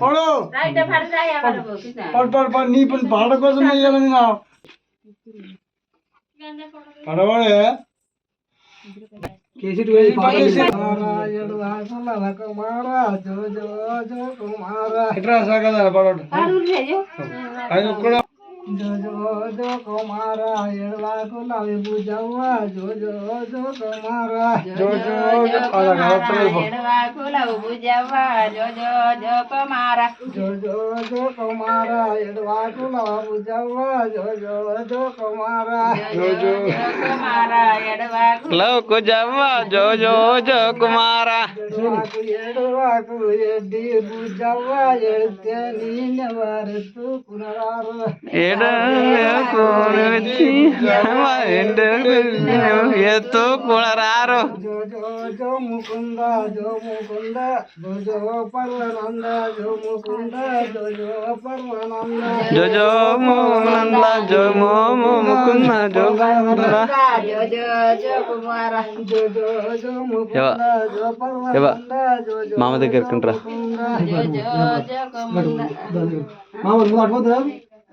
పడు పడు పడు పడు నీ పని పాట కోసం వేయాలని నా పడవాడే ఎట్రా సాగదా పడవాడు అది ఒక్కడ జో జో జో కుమార ఎడవాకు లవి భుజవ్వ జో జో జో కుమార జో జో జో అలా కావట్లేదు పో. జో జో జో కుమార ఎడవాకు లవ భుజవ్వ జో జో జో కుమార జో జో లవ్ కుజవ్వ జో జో జో కుమార ఎడవాకు ఎడవాకు ఎడ్డి భుజవ్వ ఎడితే నీనెవరెత్తు పునరారు ఎత్తు కుణరారు జో జో జో ముకుంద జో ముకుంద జో జో పర్వనంద జో ముకుంద జో జో పర్వనంద జో జో మోనంద జో మో మో ముకుంద జో నంద. జో జో జో ముకుంద ఎవ. జో ఎవ. పర్వనంద జో జో మామ దగ్గరికి రా మానిమి అవ్వావు లేక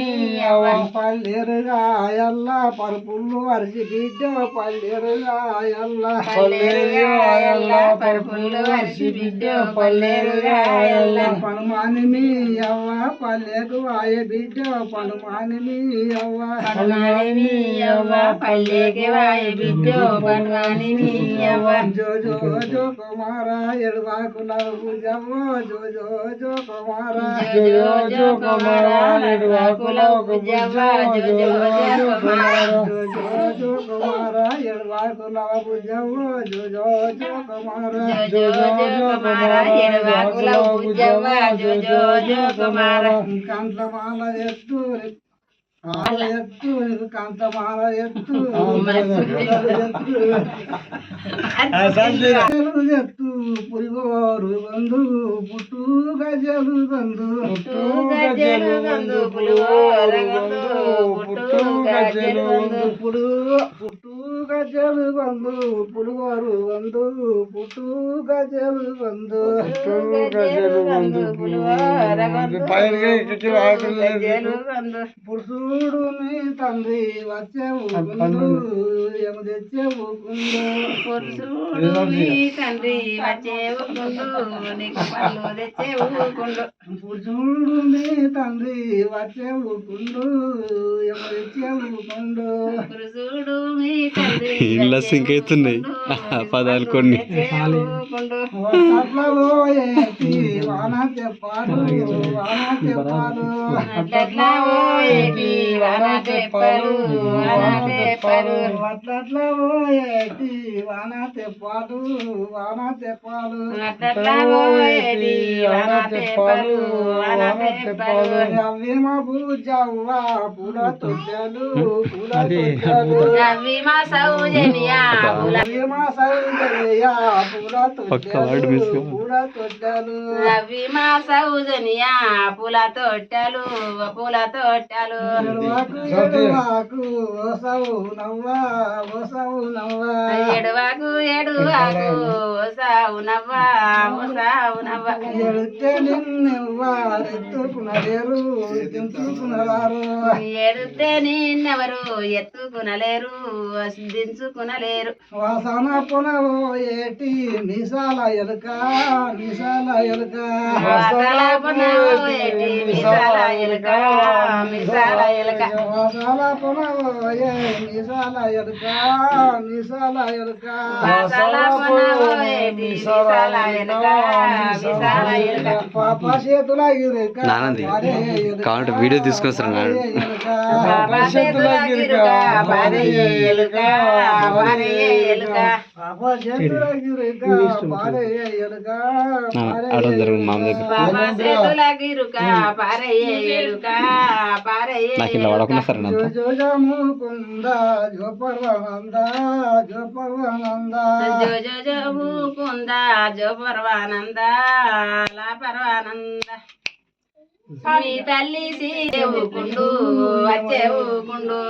మానిమి అవ్వావు లేక వాయ బిడ్డ మానిమి అవ్వ పల్లెరుగా ఎల్ల పరుపులు వరిసి బిడ్డ పల్లెరుగా ఎల్ల పనుమాని మీ అవ్వ పల్లెకు వాయ బిడ్డ పనుమాని మీ అవ్వ. జో జో జో కుమార ఎడవాకు నవ్వు జవ్వ. జో జో జో కుమార జో జో కుమార ఎడవాకు నవ్వు జవ్వ జో జో కుమార జో జో జో కుమార ఎడవాకు నవ్వు జవ్వ జో జో జో కుమార జో జో కుమార కాంతమాల ఎత్తు మాల ఎత్తు నీకు కాంతమాల ఎత్తు. ఎత్తు ఎత్తు పులిగోరు బంధు పుట్టు గజలు బంధు పుట్టు గజలు బంధు పులిగోరు బంధు పుట్టు గజలు బంధు పుడు పుట్టు గజలు బంధు పులిగోరు బంధు పుట్టు గజలు బంధు పురుషుడు నీ తండ్రి వచ్చేవు కుందు ఎము తెచ్చేవు కుందు పురుషుడు నీ తండ్రి వచ్చేవు కుండు ఎము తెచ్చేవు కుండు. ఇళ్ళ సింక్ అవుతున్నాయి పదాలు కొన్ని వర్షాలలో ఏటి వాన చెప్పాడు వాన చెప్పాడు సింక్ అవుతున్నాయి పదాలు కొన్ని అవి మా అవేమ పూల తొట్టెలు పూల తొట్టెలు అవేమ సౌజన్య పూల రవి మా సౌజనియా పూల తొట్టెలు పూల తొట్టెలు ఎడవాకు ఎడవాకు సావు నవ్వా సావు నవ్వా ఎడితే ఎత్తుకునలేరు దించుకునలేరు వాసన పునవు ఏటి నిశాల ఎలుక నిశాల ఎలుక. వాసన పునవు ఏటి నిశాల ఎలుక నిశాల ఎలుక. వాసన పునవు ఏ నిశాల ఎలుక నిశాల ఎలుక. వాసన పునవు నానంది కావాలంటే వీడియో తీసుకొని సార్ అడడం జరుగుతుంది మామ దగ్గర తల్లి వచ్చేవు కుండు.